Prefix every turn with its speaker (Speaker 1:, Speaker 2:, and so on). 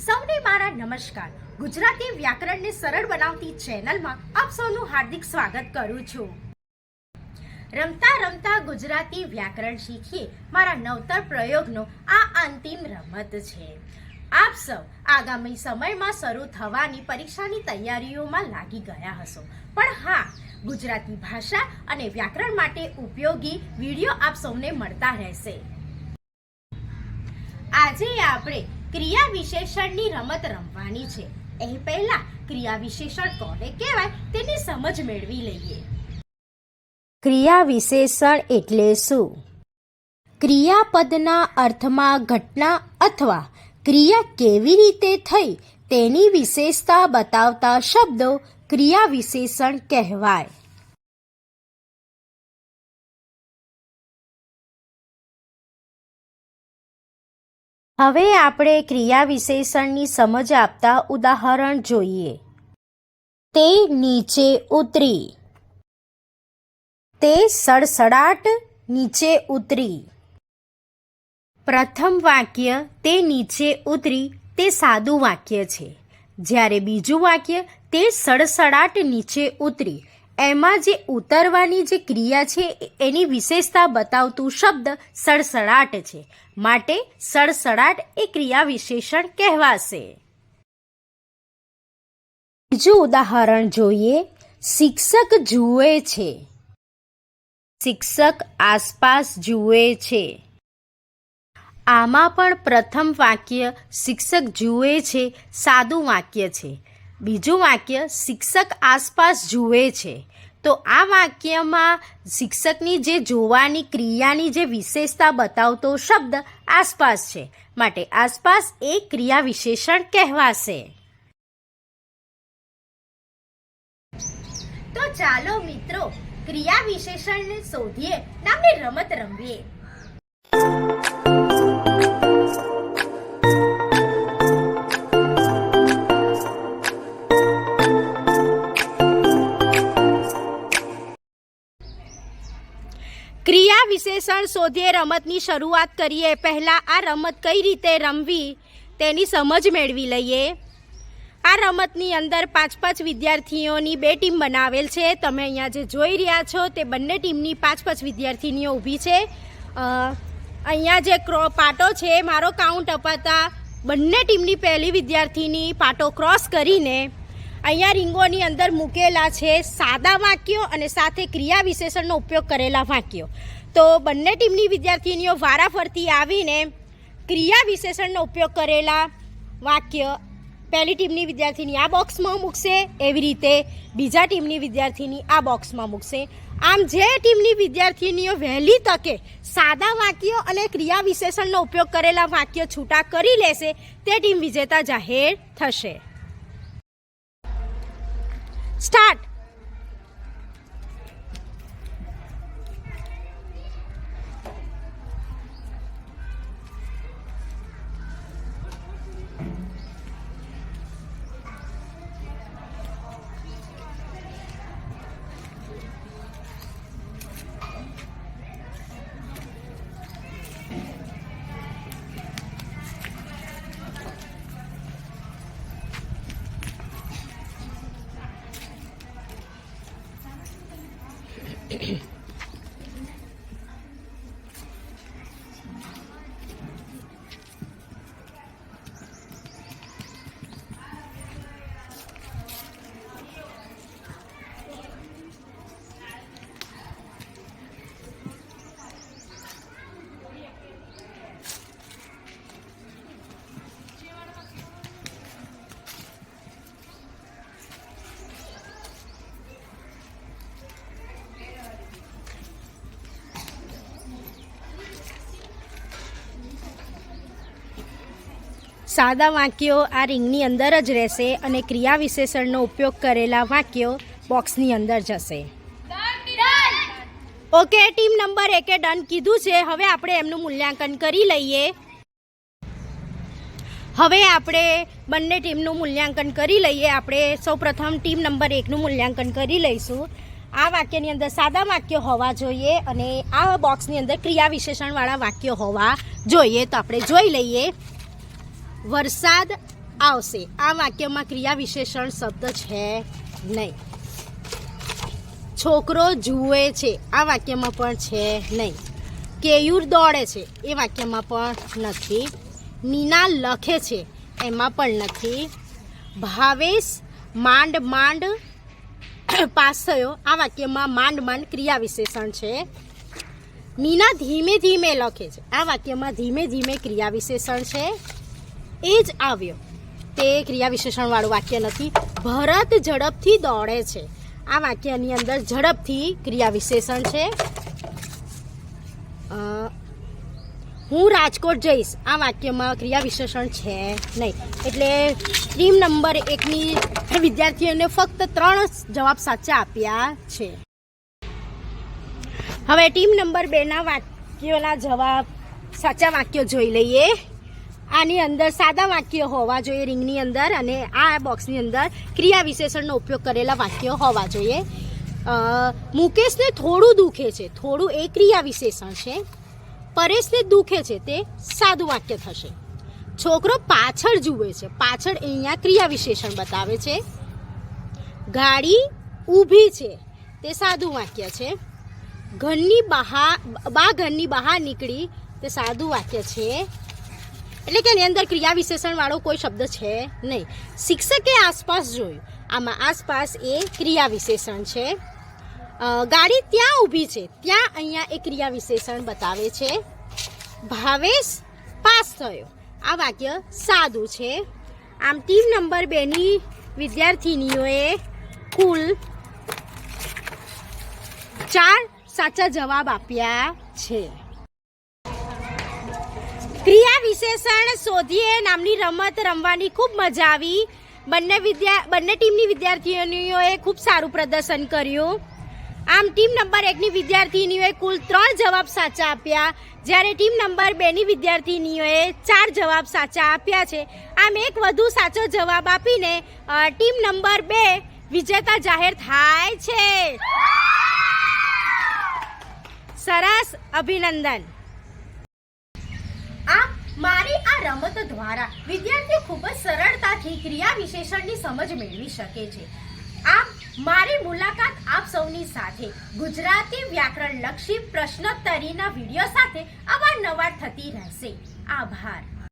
Speaker 1: સૌને મારા નમસ્કાર. ગુજરાતી વ્યાકરણને સરળ બનાવતી ચેનલમાં આપ સૌનું હાર્દિક સ્વાગત કરું છું. રમતા રમતા ગુજરાતી વ્યાકરણ શીખીએ. મારા નવતર પ્રયોગનો આ અંતિમ રમત છે. આપ સૌ આગામી સમયમાં શરૂ થવાની પરીક્ષાની તૈયારીઓમાં લાગી ગયા હશો. પણ હા, ગુજરાતી ભાષા અને વ્યાકરણ માટે ઉપયોગી વીડિયો આપ સૌને મળતા રહેશે. આજે આપણે ક્રિયા વિશેષણની રમત રમવાની છે. એ પહેલા ક્રિયા વિશેષણ કોને કહેવાય તેની સમજ મેળવી લઈએ. ક્રિયા વિશેષણ એટલે શું? ક્રિયાપદના અર્થમાં ઘટના અથવા ક્રિયા કેવી રીતે થઈ તેની વિશેષતા બતાવતા શબ્દો ક્રિયા વિશેષણ કહેવાય. હવે આપણે ક્રિયા વિશેષણની સમજ આપતા ઉદાહરણ જોઈએ. તે નીચે ઉતરી. તે સડસડાટ નીચે ઉતરી. પ્રથમ વાક્ય તે નીચે ઉતરી, તે સાદું વાક્ય છે. જ્યારે બીજું વાક્ય તે સડસડાટ નીચે ઉતરી. એમાં જે ઉતરવાની જે ક્રિયા છે, એની વિશેષતા બતાવતું શબ્દ સડસડાટ છે. માટે સડસડાટ એ ક્રિયા વિશેષણ કહેવાશે. બીજું ઉદાહરણ જોઈએ. શિક્ષક જુએ છે. શિક્ષક આસપાસ જુએ છે. આમાં પણ પ્રથમ વાક્ય શિક્ષક જુએ છે, સાદું વાક્ય છે. બીજું વાક્ય શિક્ષક આસપાસ જુએ છે. તો આ વાક્યમાં શિક્ષકની જે જોવાની ક્રિયાની જે વિશેષતા બતાવતો શબ્દ આસપાસ છે. માટે આસપાસ એ ક્રિયા વિશેષણ કહેવાશે. તો ચાલો મિત્રો, ક્રિયા વિશેષણને શોધીએ નામની રમત રમીએ. ક્રિયા વિશેષણ શોધીએ, રમતની શરૂઆત કરીએ, પહેલાં આ રમત કઈ રીતે રમવી તેની સમજ મેળવી લઈએ. આ રમતની અંદર પાંચ પાંચ વિદ્યાર્થીઓની બે ટીમ બનાવેલ છે. તમે અહીંયા જે જોઈ રહ્યા છો તે બંને ટીમની પાંચ પાંચ વિદ્યાર્થીનીઓ ઊભી છે. અહીંયા જે ક્રો, પાટો છે, મારો કાઉન્ટ અપાતા બંને ટીમની પહેલી વિદ્યાર્થીની પાટો ક્રોસ કરીને અહીંયા રીંગોની અંદર મૂકેલા છે સાદા વાક્યો અને સાથે ક્રિયા વિશેષણનો ઉપયોગ કરેલા વાક્યો. તો બંને ટીમની વિદ્યાર્થીનીઓ વારાફરતી આવીને ક્રિયા વિશેષણનો ઉપયોગ કરેલા વાક્ય પહેલી ટીમની વિદ્યાર્થીની આ બોક્સમાં મૂકશે, એવી રીતે બીજા ટીમની વિદ્યાર્થીની આ બોક્સમાં મૂકશે. આમ જે ટીમની વિદ્યાર્થીનીઓ વહેલી તકે સાદા વાક્યો અને ક્રિયા વિશેષણનો ઉપયોગ કરેલા વાક્યો છૂટા કરી લેશે, તે ટીમ વિજેતા જાહેર થશે. স্টার্ট thank you સાદા વાક્યો આ રિંગની અંદર જ રહેશે અને ક્રિયા વિશેષણનો ઉપયોગ કરેલા વાક્યો બોક્સની અંદર જશે. ઓકે, ટીમ નંબર એકે ડન કીધું છે. હવે આપણે એમનું મૂલ્યાંકન કરી લઈએ. હવે આપણે બંને ટીમનું મૂલ્યાંકન કરી લઈએ. આપણે સૌપ્રથમ ટીમ નંબર એકનું મૂલ્યાંકન કરી લઈશું. આ વાક્યની અંદર સાદા વાક્યો હોવા જોઈએ અને આ બોક્સની અંદર ક્રિયા વિશેષણવાળા વાક્યો હોવા જોઈએ. તો આપણે જોઈ લઈએ. વરસાદ આવશે. આ વાક્યમાં ક્રિયા વિશેષણ શબ્દ છે નહીં. છોકરો જુએ છે. આ વાક્યમાં પણ છે નહીં. કેયુર દોડે છે. એ વાક્યમાં પણ નથી. નીના લખે છે. એમાં પણ નથી. ભાવેશ માંડ માંડ પાસ થયો. આ વાક્યમાં માંડ માંડ ક્રિયા વિશેષણ છે. નીના ધીમે ધીમે લખે છે. આ વાક્યમાં ધીમે ધીમે ક્રિયા વિશેષણ છે. એ જ આવ્યો. તે ક્રિયા વિશેષણવાળું વાક્ય નથી, ભરત ઝડપથી દોડે છે. આ વાક્યની અંદર ઝડપથી ક્રિયા વિશેષણ છે હું રાજકોટ જઈશ. આ વાક્યમાં ક્રિયા વિશેષણ છે નહીં. એટલે ટીમ નંબર એકની વિદ્યાર્થીઓને ફક્ત ત્રણ જવાબ સાચા આપ્યા છે. હવે ટીમ નંબર બેના વાક્યોના જવાબ, સાચા વાક્યો જોઈ લઈએ. આની અંદર સાદા વાક્ય હોવા જોઈએ રિંગની અંદર અને આ બોક્સની અંદર ક્રિયા વિશેષણનો ઉપયોગ કરેલા વાક્યો હોવા જોઈએ. મુકેશને થોડું દુખે છે. થોડું એ ક્રિયા વિશેષણ છે. પરેશને દુખે છે તે સાદું વાક્ય થશે. છોકરો પાછળ જુએ છે. પાછળ અહીંયા ક્રિયા વિશેષણ બતાવે છે. ગાડી ઊભી છે. તે સાદું વાક્ય છે. ઘરની બહાર, બા ઘરની બહાર નીકળી તે સાદું વાક્ય છે. એટલે કે એની અંદર ક્રિયા વિશેષણવાળો કોઈ શબ્દ છે નહીં. શિક્ષકે આસપાસ જોયું. આમાં આસપાસ એ ક્રિયા વિશેષણ છે ગાડી ત્યાં ઊભી છે. ત્યાં અહીંયા એ ક્રિયા વિશેષણ બતાવે છે. ભાવેશ પાસ થયો. આ વાક્ય સાદું છે. આમ ટીમ નંબર બેની વિદ્યાર્થીનીઓએ કુલ ચાર સાચા જવાબ આપ્યા છે. ક્રિયા વિશેષણ શોધીએ, નામની રમત રમવાની ખૂબ મજા આવી. બંને વિદ્યા, બંને ટીમની વિદ્યાર્થીનીઓએ ખૂબ સારું પ્રદર્શન કર્યું. આમ ટીમ નંબર એકની વિદ્યાર્થીનીઓએ કુલ ત્રણ જવાબ સાચા આપ્યા. જ્યારે ટીમ નંબર બેની વિદ્યાર્થીનીઓએ ચાર જવાબ સાચા આપ્યા છે. આમ એક વધુ સાચો જવાબ આપીને ટીમ નંબર બે વિજેતા જાહેર થાય છે. સરસ અભિનંદન આ મારી આ રમત દ્વારા વિદ્યાર્થીઓ ખૂબ જ સરળતાથી ક્રિયા વિશેષણની સમજ મેળવી શકે છે. આમ, મારી મુલાકાત આપ સૌની સાથે ગુજરાતી વ્યાકરણ લક્ષી પ્રશ્નોત્તરીના વીડિયો સાથે અવારનવાર થતી રહેશે. આભાર.